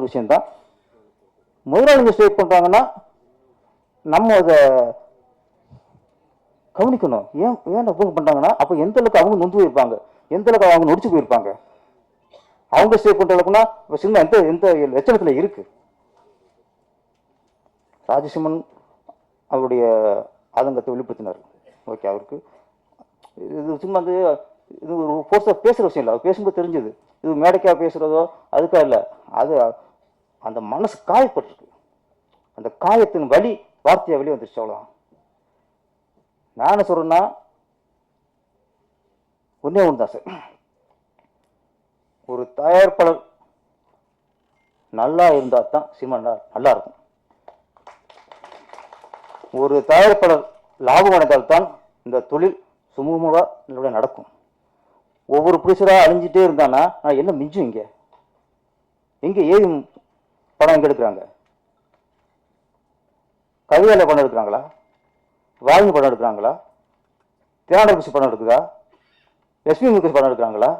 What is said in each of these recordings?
ஒரு விஷயம்தான். முதலாளி மிஸ்டேக் பண்ணுறாங்கன்னா நம்ம அதை கவனிக்கணும். ஏன் ஏன் அவங்க பண்ணுறாங்கன்னா அப்போ எந்த அளவுக்கு அவங்க நொந்து போயிருப்பாங்க? எந்த அளவுக்கு அவங்க நொடிச்சு போயிருப்பாங்க? அவங்க ஸ்ட்ரைக் பண்ணுற அளவுக்குன்னா இப்போ எந்த எந்த லட்சணத்தில் இருக்கு? ராஜசிம்மன் அவருடைய ஆதங்கத்தை வெளிப்படுத்தினார். ஓகே அவருக்கு இது சும்மா வந்து இது ஒரு ஃபோர்ஸாக பேசுகிற விஷயம் இல்லை. அவர் பேசும்போது தெரிஞ்சது. இது மேடைக்காக பேசுகிறதோ அதுக்காக இல்லை. அது அந்த மனசு காயப்பட்டிருக்கு. அந்த காயத்தின் வலி வார்த்தையை வெளியே வந்துருச்சு அவ்வளோதான் நான் சொல்றேன்னா சொல்கிறேன்னா ஒன்றே ஒன்று தான் சார். ஒரு தயாரிப்பாளர் நல்லா இருந்தால் தான் சினிமா நல்லா நல்லா இருக்கும். ஒரு தயாரிப்பாளர் லாபம் அடைந்தால் தான் இந்த தொழில் சுமூகமாக நம்மளுடைய நடக்கும். ஒவ்வொரு ப்ரொடியூசராக அழிஞ்சிட்டே இருந்தானா நான் என்ன மிஞ்சும் இங்கே? எங்கே ஏவி படம் எங்கே எடுக்கிறாங்க? கவிதையில் படம் எடுக்கிறாங்களா? வால்மி படம் எடுக்கிறாங்களா? தேனாடர் படம் எடுக்குதா? எஸ்பி முகேஷ் படம் எடுக்கிறாங்களா?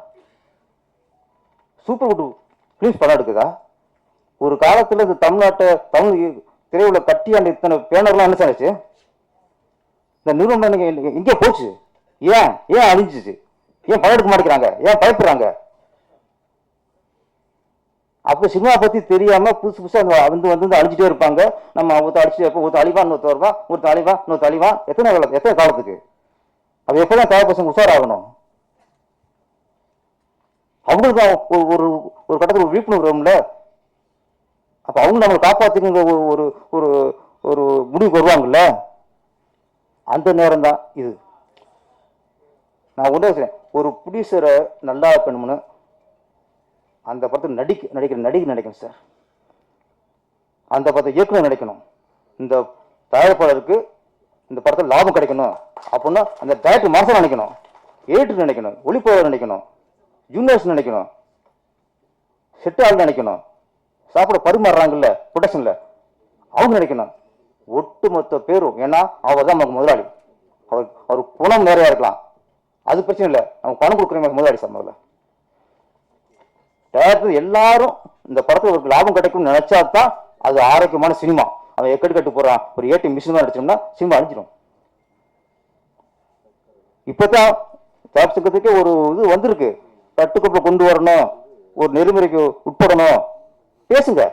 சூப்பர் குட் ஃபிலிம்ஸ் படம் எடுக்குதா? ஒரு காலத்தில் இந்த தமிழ்நாட்டை தமிழ் திரையுள்ள கட்டி அந்த இத்தனை பேனர்லாம் என்ன சாச்சு இந்த நிறுவனம் எங்கே போச்சு. ஏன்? ஏன் அழிஞ்சிச்சு? ஏன் படம் எடுக்க மாட்டேங்கிறாங்க? ஏன் பயப்படுறாங்க? அப்போ சினிமா பத்தி தெரியாம புதுசு புதுசா அந்த வந்து வந்து அழிஞ்சிட்டே இருப்பாங்க. நம்ம ஒருத்த அழிச்சிட்டு இருப்போம் ஒரு அழிவா இன்னொருத்த வருவா ஒரு அழிவான் இன்னொரு அழிவான் எத்தனை காலம் எத்தனை காலத்துக்கு? அது எப்பதான் தேவை பசங்க உஷாராகணும்? அவங்களுக்கு ஒரு ஒரு ஒரு கட்டத்தில் ஒரு விழிப்புணர்வு வரும்ல? அப்ப அவங்க நம்மளை காப்பாத்துக்குங்கிற ஒரு ஒரு ஒரு ஒரு முடிவுக்கு வருவாங்கல்ல? அந்த நேரம் தான் இது. நான் ஒன்றே ஒரு ப்ரொடியூசரை நல்லா இருக்கணும்னு அந்த படத்தில் நடிக்க நடிக்கிற நடிகை நினைக்கணும் சார் அந்த படத்தை இயக்குனர் நினைக்கணும். இந்த தயாரிப்பாளருக்கு இந்த படத்தில் லாபம் கிடைக்கணும். அப்படின்னா அந்த டேரக்டர் மாசம் நினைக்கணும். எடிட்டர் நினைக்கணும். ஒளிப்பவர் நினைக்கணும். யூனிவர்ஸ் நினைக்கணும். செட்டு ஆள் நினைக்கணும். சாப்பிட பரிமாறுறாங்கல்ல ப்ரொடக்ஷனில் அவங்க நினைக்கணும். ஒட்டுமொத்த பேரும் ஏன்னா அவர் தான் நமக்கு முதலாளி. அவர் அவர் குணம் நிறையா இருக்கலாம். அது பிரச்சனை இல்லை. அவங்க பணம் கொடுக்குற முதலாளி சார் முதல்ல. டேரக்டர் எல்லாரும் இந்த படத்துல ஒரு லாபம் கிடைக்கும்னு நினைச்சா தான் அது ஆரோக்கியமான சினிமா. அவன் எக்கடி கட்டு போறான் ஒரு ஏடி மிஷின் தான் அடிச்சோம்னா சினிமா அழிஞ்சிடும். இப்பதான் சங்கத்துக்கே ஒரு இது வந்திருக்கு. கட்டுக்கோப்பில் கொண்டு வரணும். ஒரு நெறிமுறைக்கு உட்படணும். பேசுங்க.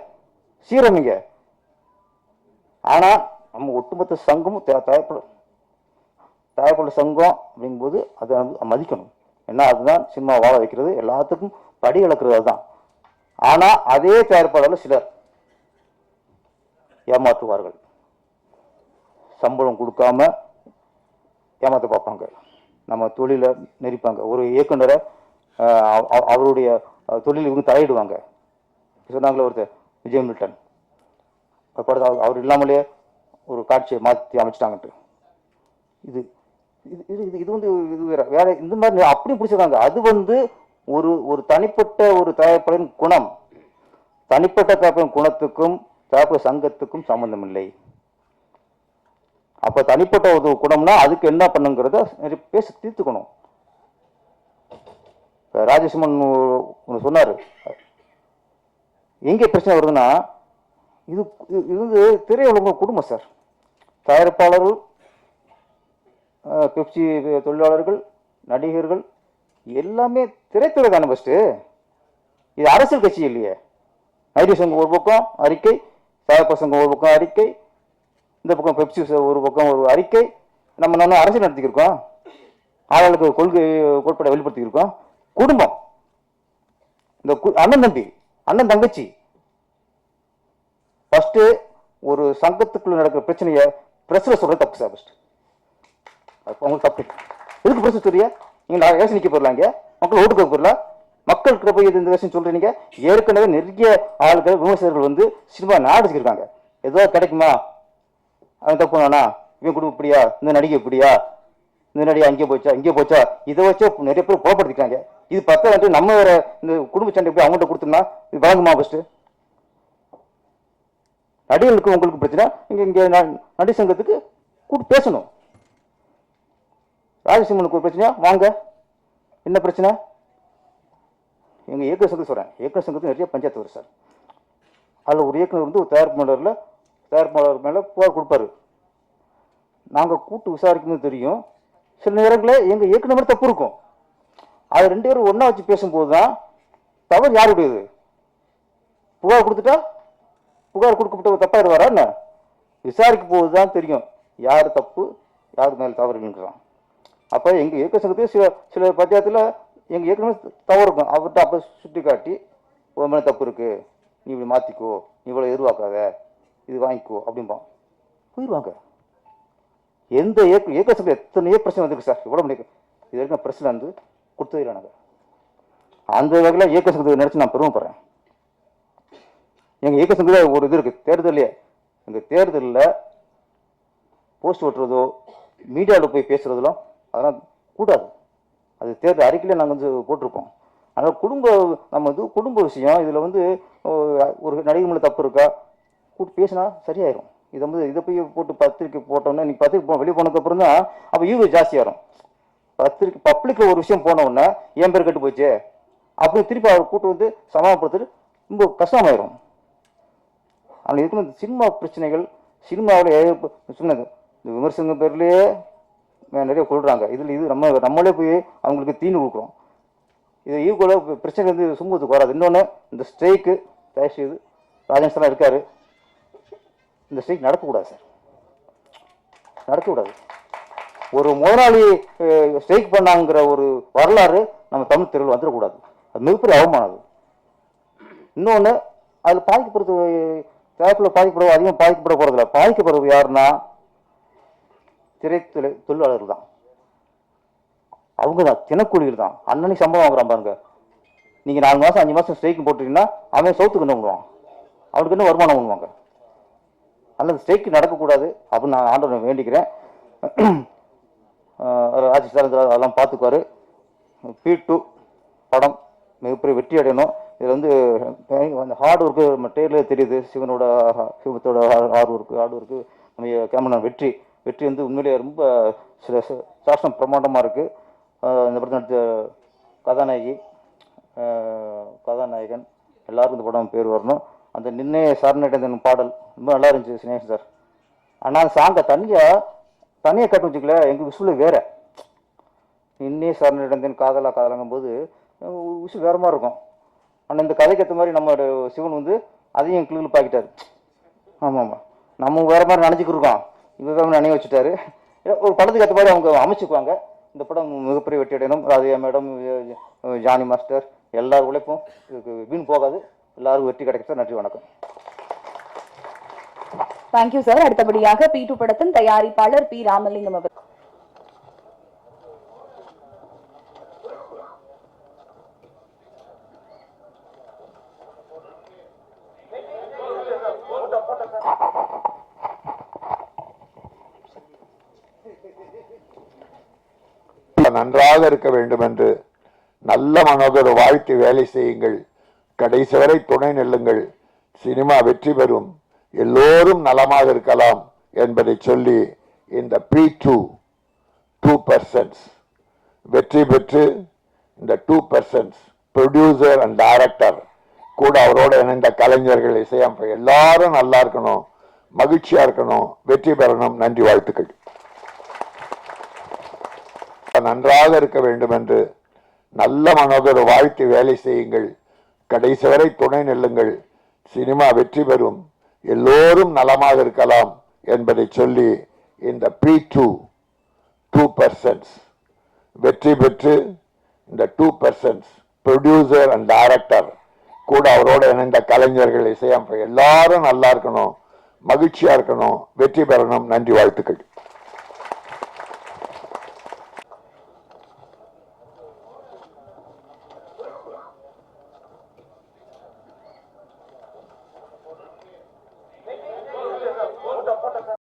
சீரமிங்க. ஆனா நம்ம ஒட்டுமொத்த சங்கமும் தே- தயாரிப்பாளர் சங்கம் அப்படிங்கும்போது அதை வந்து மதிக்கணும். ஏன்னா அதுதான் சினிமா வாழ வைக்கிறது. எல்லாத்துக்கும் படி இழக்கிறது அதுதான் ஆனால் அதே தயாரிப்பாளர்கள் சிலர் ஏமாற்றுவார்கள் சம்பளம் கொடுக்காம ஏமாற்ற பார்ப்பாங்க. நம்ம தொழிலை நெரிப்பாங்க. ஒரு இயக்குனரை அவ- அவருடைய தொழில் இவங்க தலையிடுவாங்க. சொன்னாங்களே ஒருத்தர் விஜய் மில்டன். ஒரு படத்தை அவர் அவர் இல்லாமலே ஒரு காட்சியை மாற்றி அமைச்சிட்டாங்கன்ட்டு. இது இது இது இது இது வந்து இது வேற வேற இந்த மாதிரி அப்படி பிடிச்சிருக்காங்க. அது வந்து ஒரு ஒரு தனிப்பட்ட ஒரு தயாரிப்பாளரின் குணம் தனிப்பட்ட தயாரிப்பாளரின் குணத்துக்கும் தயாரிப்பாளர் சங்கத்துக்கும் சம்பந்தம் இல்லை அப்ப தனிப்பட்ட ஒரு குணம்னா அதுக்கு என்ன பண்ணுங்கிறத நிறைய பேசி தீர்த்துக்கணும். இப்ப ராஜேஷ்மன் ஒன்று சொன்னாரு. எங்க பிரச்சனை வருதுன்னா இது இது வந்து திரையுலக குடும்பம் சார். தயாரிப்பாளர்கள் பெப்சி தொழிலாளர்கள் நடிகர்கள் எல்லாமே திரைத்துறை தானே ஃபஸ்ட்டு இது அரசியல் கட்சி இல்லையே. ஐடி சங்கம் ஒரு பக்கம் அறிக்கை சாகப்ப சங்கம் ஒரு பக்கம் அறிக்கை இந்த பக்கம் பெப்சி ஒரு பக்கம் ஒரு அறிக்கை. நம்ம நல்லா அரசியல் நடத்திக்கிருக்கோம். ஆளுக்கு கொள்கை கோட்பாடை வெளிப்படுத்திக்கிருக்கோம். குடும்பம். இந்த கு- அண்ணன் தம்பி அண்ணன் தங்கச்சி. ஃபர்ஸ்ட் ஒரு சங்கத்துக்குள்ள நடக்கிற பிரச்சனையை பிரஸ்ல சொல்றது தப்பு சார் ஃபர்ஸ்ட் அது உங்களுக்கு தப்பு எதுக்கு பிரச்சனை சொல்றியா நீங்கள் நான் வேஷம் நிற்க போறலாம் மக்கள் ஓட்டு கேட்க போறல மக்களுக்கு போய் இது இந்த விஷயம் சொல்கிறீங்க ஏற்கனவே நிறைய ஆளுகள் விமர்சகர்கள் வந்து சினிமா நாடிச்சிருக்காங்க ஏதோ கிடைக்குமா? அவன் தப்பு வேணா இவன் குடும்பம் இப்படியா? இந்த நடிகை இப்படியா? இந்த நடிகை அங்கே போச்சா? இங்கே போச்சா? இதை வச்சு நிறைய பேர் புறப்படுத்திக்கிறாங்க இது பார்த்தா வந்து நம்ம வேற இந்த குடும்ப சண்டை போய் அவங்கள்ட்ட கொடுத்தோம்னா இது வழங்குமா ஃபஸ்ட்டு நடிகர்களுக்கு உங்களுக்கு பிரச்சனை. இங்கே இங்கே ந- சங்கத்துக்கு கூப்பிட்டு பேசணும். ராஜசிம்மனுக்கு ஒரு பிரச்சனையா? வாங்க. என்ன பிரச்சனை? எங்கள் இயக்க சங்கத்தை சொல்கிறேன் இயக்குநர் சங்கத்தில் நிறைய பஞ்சாயத்து வரும் சார். அதில் ஒரு இயக்குனர் வந்து ஒரு தயாரிப்பாளரில் தயாரிப்பாளர் மேலே புகார் கொடுப்பாரு. நாங்கள் கூட்டு விசாரிக்கும்போது தெரியும். சில நேரங்களில் எங்கள் இயக்குனர் தப்பு இருக்கும். அது ரெண்டு பேரும் ஒன்றா வச்சு பேசும்போது தான் தவறு யாருடையது? புகார் கொடுத்துட்டா? புகார் கொடுக்கப்பட்ட தப்பாயிடுவாரா என்ன? விசாரிக்கும் போது தான் தெரியும். யார் தப்பு யார் மேலே தவறுங்கிறான் அப்போ எங்கள் இயக்க சங்கத்தையும் சில சில பஞ்சாயத்தில் எங்கள் இயக்கம் தவறு இருக்கும். அவர்கிட்ட அப்போ சுட்டி காட்டி உன் மேலே தப்பு இருக்குது நீ இப்படி மாற்றிக்கோ நீ இவ்வளோ எதிர்பார்க்காத இது வாங்கிக்கோ. அப்படிம்பான். போயிடுவாங்க எந்த இயக்க இயக்க சங்கம் எத்தனையோ பிரச்சனை வந்திருக்கு சார். இவ்வளோ முடியும் இது வரைக்கும் பிரச்சனை வந்து கொடுத்ததில்லை நாங்கள் அந்த வகையில் இயக்க சங்கத்தை நினச்சி நான் பெருமைப்படுறேன் எங்கள் இயக்க சங்கத்தில் ஒரு இது இருக்குது தேர்தலே. எங்கள் தேர்தலில் போஸ்ட் ஓட்டுறதோ மீடியாவில் போய் பேசுகிறதுலாம் அதெல்லாம் கூடாது. அது தேர்தல் அறிக்கையில் நாங்கள் வந்து போட்டிருக்கோம். அதனால் குடும்ப நம்ம இது குடும்ப விஷயம் இதில் வந்து ஒரு நடிகர் மேலே தப்பு இருக்கா? கூட்டு பேசினா சரியாயிரும். இதை வந்து இதை போய் போட்டு பத்திரிக்கை போட்டோன்னே நீ பத்திரிக்கை போ வெளியே போனதுக்கப்புறம் தான் அப்போ யூஸ் ஜாஸ்தியாகும் பத்திரிக்கை பப்ளிக்கில் ஒரு விஷயம் போன உடனே என் பேர் கெட்டு போச்சு அப்படி திருப்பி அவர் கூட்டு வந்து சமாளப்படுத்துட்டு ரொம்ப கஷ்டமாயிரும். ஆனால் இருக்கிற இந்த சினிமா பிரச்சனைகள் சினிமாவில் சொன்னது இந்த விமர்சன பேர்லேயே நிறைய கொள்றாங்க. இதில் இது நம்ம நம்மளே போய் அவங்களுக்கு தீனி கொடுக்குறோம். இது ஈக்குவலாக பிரச்சனை வந்து சுமூகத்துக்கு வராது. இன்னொன்று இந்த ஸ்ட்ரைக்கு தயவு செய்து ராஜன் சார் இந்த ஸ்ட்ரைக் நடக்கக்கூடாது சார். நடக்கக்கூடாது. ஒரு முதலாளி ஸ்ட்ரைக் பண்ணாங்கிற ஒரு வரலாறு நம்ம தமிழ் தெருவில் வந்துடக்கூடாது. அது மிகப்பெரிய அவமானம். அது இன்னொன்று அதில் பாதிக்கப்படுறது தயாரிப்பில் பாதிக்கப்பட அதிகம் பாதிக்கப்பட போகிறதில்ல பாதிக்கப்படுறது யாருன்னா திரைத்துறை தொழிலாளர்கள் தான். அவங்க தான் தினக்கூலிகள் தான். அன்னன்னைக்கு சம்பளம் வாங்குறான் பாருங்க. நீங்கள் நாலு மாதம் அஞ்சு மாதம் ஸ்ட்ரைக் போட்டுட்டீங்கன்னா அவன் சவுத்துக்கு என்ன பண்ணுவான் அவனுக்கு என்ன வருமானம் பண்ணுவாங்க அல்லது ஸ்ட்ரைக் நடக்கக்கூடாது அப்படின்னு நான் ஆண்டவனை வேண்டிக்கிறேன். அஹ் சார் அதெல்லாம் பார்த்துக்குவார். பி டூ படம் மிகப்பெரிய வெற்றி அடையணும். இதில் வந்து அந்த ஹார்ட் ஒர்க்கு நம்ம டேரில் தெரியுது. சிவனோட சிவத்தோட ஹார்ட் ஒர்க்கு ஹார்ட் ஒர்க்கு நம்ம கேமரா வெற்றி. வெற்றி வந்து உண்மையிலேயே ரொம்ப சில சாசனம் பிரமாண்டமாக இருக்குது இந்த படத்தில் நடித்த கதாநாயகி கதாநாயகன் எல்லாருக்கும் இந்த படம் பேர் வரணும். அந்த நின்னே சரணடைந்தன் பாடல் ரொம்ப நல்லா இருந்துச்சு சினேகன் சார். ஆனால் அந்த சாங்கை தனியாக தனியாக கட்டு வச்சுக்கல எங்கள் விசுவில் வேறு. நின்னே சரணடைந்தேன் காதலா காதலாங்கும் போது விசு வேறு மாதிரி இருக்கும். ஆனால் இந்த கதைக்கு ஏற்ற மாதிரி நம்ம சிவன் வந்து அதையும் கிளிகள் பாக்கிட்டாரு ஆமாம். ஆமாம் நம்ம வேறு மாதிரி நினச்சிக்கிருக்கோம் இவ வேற நினைவு வச்சுட்டாரு. ஒரு படத்துக்கு ஏற்ற மாதிரி அவங்க அமைச்சுக்குவாங்க. இந்த படம் மிகப்பெரிய வெற்றி அடையணும். ராதியா மேடம் ஜானி மாஸ்டர் எல்லார் உழைப்பும் வீண் போகாது. எல்லாரும் வெற்றி கிடைக்க நன்றி வணக்கம். தேங்க்யூ சார் அடுத்தபடியாக பி டூ படத்தின் தயாரிப்பாளர் பி ராமலிங்கம் அவர் நன்றாக இருக்க வேண்டும் என்று நல்ல மனதோடு வாழ்த்து வேலை செய்யுங்கள். கடைசி வரை துணை நெல்லுங்கள். சினிமா வெற்றி பெறும். எல்லோரும் நலமாக இருக்கலாம் என்பதை சொல்லி இந்த பி டூ டூ பர்சன்ஸ் வெற்றி பெற்று இந்த two persons producer and director கூட அவரோட இணைந்த கலைஞர்கள் இசையமைப்பு எல்லாரும் நல்லா இருக்கணும். மகிழ்ச்சியா இருக்கணும். வெற்றி பெறணும். நன்றி வாழ்த்துக்கள். நன்றாக இருக்க வேண்டும் என்று நல்ல மனதோடு வாழ்த்து வேலை செய்யுங்கள். கடைசி வரை துணை நில்லுங்கள். சினிமா வெற்றி பெறும். எல்லோரும் நலமாக இருக்கலாம் என்பதை சொல்லி இந்த பி டூ டூ பர்சன்ஸ் வெற்றி பெற்று இந்த two persons producer and director கூட அவரோட இணைந்த கலைஞர்கள் இசையமைப்பு எல்லாரும் நல்லா இருக்கணும். மகிழ்ச்சியா இருக்கணும். வெற்றி பெறணும். நன்றி வாழ்த்துக்கள்.